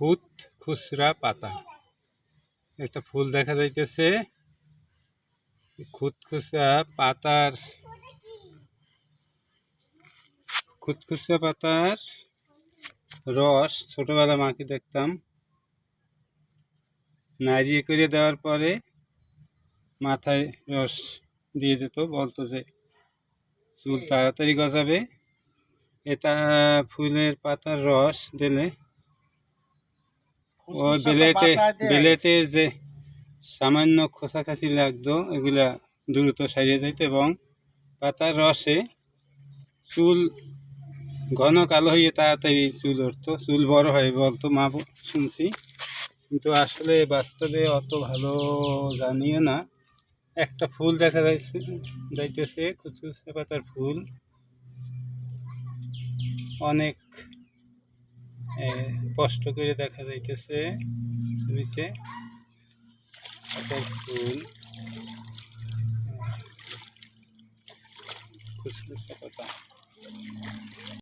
খুদ, খুচরা পাতা। একটা ফুল দেখা যাইতেছে। খুদ, খুচরা পাতার খুদ, খুচরা পাতার রস ছোটবেলা মাকে দেখতাম। নাড়িয়ে করে দেওয়ার পরে মাথায় রস দিয়ে দিত। বলতো যে, চুল তাড়াতাড়ি গজাবে। এটা ফুলের পাতার রস দিলে ও বেলেটে বেলেটের যে সামান্য খোসাখাসি লাগতো এগুলা দ্রুত সারিয়ে যেত এবং পাতার রসে চুল ঘন কালো হয়ে তাড়াতাড়ি চুল উঠতো। চুল বড় হয় বলতো মা শুনছি। কিন্তু আসলে বাস্তবে অত ভালো জানিও না। একটা ফুল দেখা যাইছে যাইতেছে কুচকুচে পাতার ফুল। অনেক এ, কষ্ট করে দেখা যাইতেছে ছবিতে ফুল। কুচকুচে পাতা